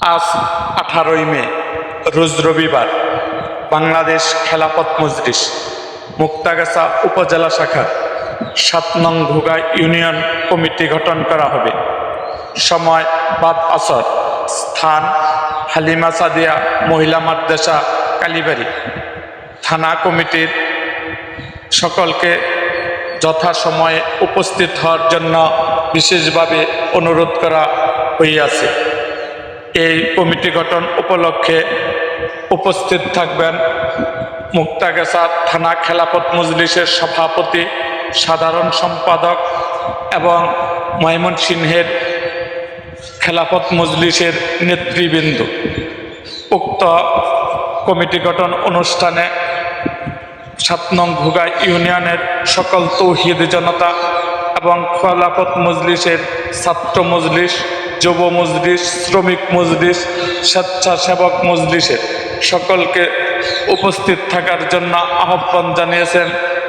আজ আঠারোই মে, রোজ রবিবার, বাংলাদেশ খেলাপথ মজলিস, মুক্তাগাছা উপজেলা শাখা সাত নং ঘুগা ইউনিয়ন কমিটি গঠন করা হবে। সময় বাদ আসর, স্থান হালিমা সাদিয়া মহিলা মাদ্রাসা, কালীবাড়ি। থানা কমিটির সকলকে যথাসময়ে উপস্থিত হওয়ার জন্য বিশেষভাবে অনুরোধ করা হইয়াছে। এই কমিটি গঠন উপলক্ষে উপস্থিত থাকবেন মুক্তাগাছা থানা খেলাপথ মজলিসের সভাপতি, সাধারণ সম্পাদক এবং ময়মনসিংহের খেলাফত মজলিসের নেতৃবৃন্দ। উক্ত কমিটি গঠন অনুষ্ঠানে সাত নং ভুগা ইউনিয়নের সকল তৌহিদ জনতা এবং খোলাফত মজলিসের ছাত্র মজলিস যুব মজলিস, শ্রমিক মজলিস, স্বেচ্ছাসেবক মজলিসের সকলকে উপস্থিত থাকার জন্য আহ্বান জানিয়েছেন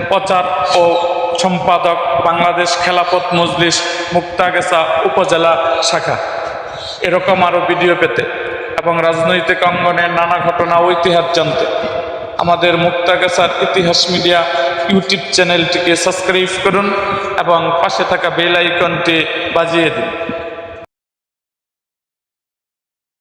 প্রচার ও সম্পাদক বাংলাদেশ খেলাফত মজলিস, মুক্তাগেছা উপজেলা শাখা। এরকম আরও ভিডিও পেতে এবং রাজনৈতিক অঙ্গনের নানা ঘটনা ও ইতিহাস জানতে আমাদের মুক্তাগাছার ইতিহাস মিডিয়া ইউটিউব চ্যানেলটিকে সাবস্ক্রাইব করুন এবং পাশে থাকা বেল আইকনটি বাজিয়ে দিন।